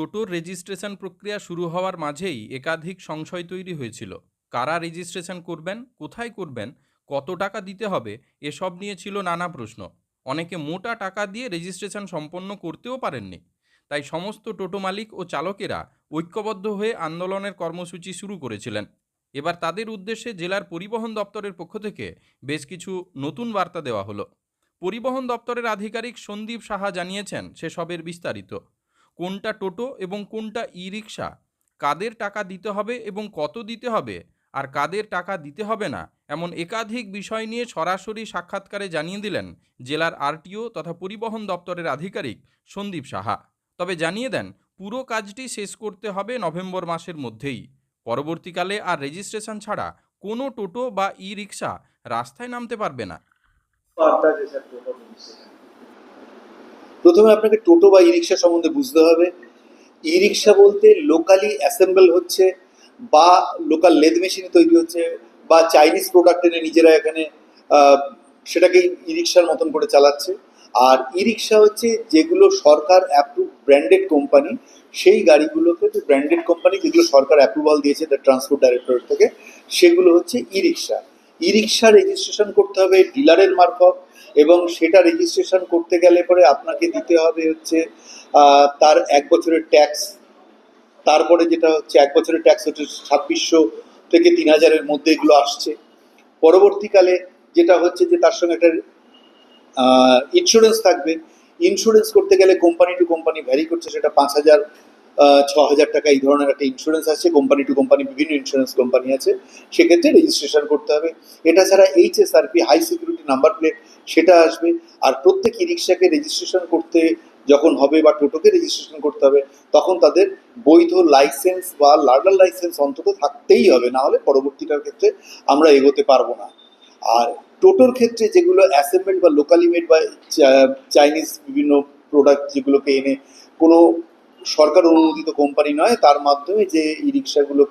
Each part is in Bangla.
টোটোর রেজিস্ট্রেশন প্রক্রিয়া শুরু হওয়ার মাঝেই একাধিক সংশয় তৈরি হয়েছিল। কারা রেজিস্ট্রেশন করবেন, কোথায় করবেন, কত টাকা দিতে হবে, এসব নিয়ে ছিল নানা প্রশ্ন। অনেকে মোটা টাকা দিয়ে রেজিস্ট্রেশন সম্পন্ন করতেও পারেননি। তাই সমস্ত টোটো মালিক ও চালকেরা ঐক্যবদ্ধ হয়ে আন্দোলনের কর্মসূচি শুরু করেছিলেন। এবার তাদের উদ্দেশ্যে জেলার পরিবহন দপ্তরের পক্ষ থেকে বেশ কিছু নতুন বার্তা দেওয়া হলো। পরিবহন দপ্তরের আধিকারিক সন্দীপ সাহা জানিয়েছেন, সেসবের বিস্তারিত। কোনটা টোটো এবং কোনটা ই রিক্সা কাদের টাকা দিতে হবে এবং কত দিতে হবে? আর কাদের টাকা দিতে হবে না? এমন একাধিক বিষয় নিয়ে সরাসরি সাক্ষাৎকারে জানিয়ে দিলেন জেলার আরটিও তথা পরিবহন দপ্তরের আধিকারিক সন্দীপ সাহা। তবে জানিয়ে দেন, পুরো কাজটি শেষ করতে হবে নভেম্বর মাসের মধ্যেই। পরবর্তীকালে আর রেজিস্ট্রেশন ছাড়া কোনো টোটো বা ই রিক্সা রাস্তায় নামতে পারবে না বার্তা যে স্যার টোটো রেজিস্ট্রেশন প্রথমে আপনাকে টোটো বা ই রিক্সা সম্বন্ধে বুঝতে হবে। ই রিক্সা বলতে লোকালি অ্যাসেম্বল হচ্ছে বা লোকাল লেদ মেশিনে তৈরি হচ্ছে বা চাইনিজ প্রোডাক্ট এনে নিজেরা এখানে সেটাকে ই রিক্সার মতন করে চালাচ্ছে। আর ই রিক্সা হচ্ছে যেগুলো সরকার অ্যাপ্রুভ ব্র্যান্ডেড কোম্পানি সেই গাড়িগুলোকে ব্র্যান্ডেড কোম্পানি যেগুলো সরকার অ্যাপ্রুভাল দিয়েছে দ্য ট্রান্সপোর্ট ডাইরেক্টরেট থেকে, সেগুলো হচ্ছে ই রিক্সা ই রিক্সা রেজিস্ট্রেশন করতে হবে ডিলারের মারফত। এবং সেটা রেজিস্ট্রেশন করতে গেলে পরে আপনাকে দিতে হবে হচ্ছে তার এক বছরের ট্যাক্স তারপরে যেটা হচ্ছে, এক বছরের ট্যাক্স হচ্ছে ছাব্বিশশো থেকে তিন হাজারের মধ্যে এগুলো আসছে। পরবর্তীকালে যেটা হচ্ছে যে তার সঙ্গে একটা ইন্স্যুরেন্স থাকবে। ইন্স্যুরেন্স করতে গেলে কোম্পানি টু কোম্পানি ভ্যারি করছে, সেটা পাঁচ হাজার ছ হাজার টাকা এই ধরনের একটা ইন্স্যুরেন্স আছে কোম্পানি টু কোম্পানি বিভিন্ন ইন্স্যুরেন্স কোম্পানি আছে, সেক্ষেত্রে রেজিস্ট্রেশন করতে হবে। এটা ছাড়া HSRP high security number plate সেটা আসবে। আর প্রত্যেক ই রিক্সাকে রেজিস্ট্রেশন করতে যখন হবে বা টোটোকে রেজিস্ট্রেশন করতে হবে, তখন তাদের বৈধ লাইসেন্স বা লার্নার লাইসেন্স অন্তত থাকতেই হবে না হলে পরবর্তীকার ক্ষেত্রে আমরা এগোতে পারব না। আর টোটোর ক্ষেত্রে যেগুলো অ্যাসেম্বল বা লোকালি মেড বা চাইনিজ বিভিন্ন প্রোডাক্ট যেগুলোকে এনে কোনো সরকার অনুমোদিত কোম্পানি নয়, তার মাধ্যমে যে ই রিক্সাগুলো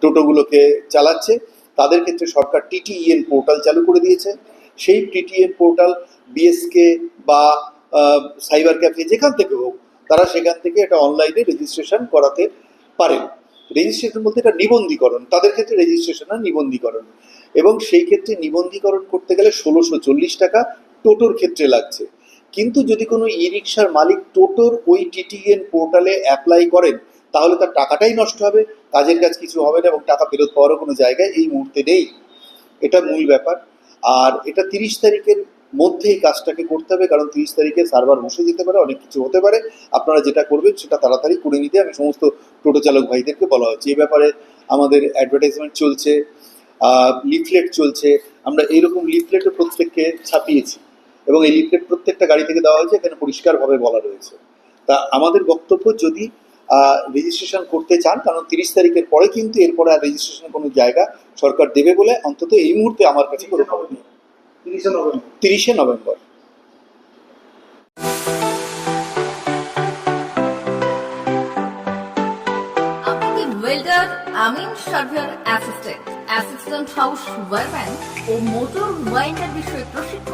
টোটোগুলোকে চালাচ্ছে, তাদের ক্ষেত্রে সরকার টিটিইএন পোর্টাল চালু করে দিয়েছে। সেই টিটিএন পোর্টাল বিএসকে বা সাইবার ক্যাফে যেখান থেকে হোক, তারা সেখান থেকে এটা অনলাইনে রেজিস্ট্রেশন করাতে পারেন। রেজিস্ট্রেশন বলতে এটা নিবন্ধীকরণ, তাদের ক্ষেত্রে রেজিস্ট্রেশন আর নিবন্ধীকরণ। এবং সেই ক্ষেত্রে নিবন্ধীকরণ করতে গেলে ষোলোশো চল্লিশ টাকা টোটোর ক্ষেত্রে লাগছে। কিন্তু যদি কোনো ই রিক্সার মালিক টোটোর ওই টিটিএন পোর্টালে অ্যাপ্লাই করেন, তাহলে তার টাকাটাই নষ্ট হবে, কাজের কাজ কিছু হবে না এবং টাকা ফেরত পাওয়ারও কোনো জায়গায় এই মুহূর্তে নেই। এটা মূল ব্যাপার। আর এটা তিরিশ তারিখের মধ্যেই কাজটাকে করতে হবে, কারণ তিরিশ তারিখে সার্ভার বসে যেতে পারে, অনেক কিছু হতে পারে। আপনারা যেটা করবেন সেটা তাড়াতাড়ি করে নিতে। আমি সমস্ত টোটো চালক ভাইদেরকে বলা হচ্ছে, এই ব্যাপারে আমাদের অ্যাডভার্টাইজমেন্ট চলছে লিফলেট চলছে। আমরা এইরকম লিফলেটও প্রত্যেককে ছাপিয়েছি। এবং এই লিফলেট প্রত্যেকটা গাড়ি থেকে দেওয়া হয়েছে এখানে পরিষ্কারভাবে বলা রয়েছে। তা আমাদের বক্তব্য যদি রেজিস্ট্রেশন করতে চান কারণ তিরিশ তারিখের পরে কিন্তু এরপরে আর রেজিস্ট্রেশন কোনো জায়গা সরকার দেবে বলে অন্তত এই মুহূর্তে আমার কাছে কোনো খবর নেই। তিরিশে নভেম্বর। ওয়েল্ডার আমিন surveyor assistant assistant house wireman ও মোটর ওয়াইন্ডার বিষয়ে প্রশিক্ষণ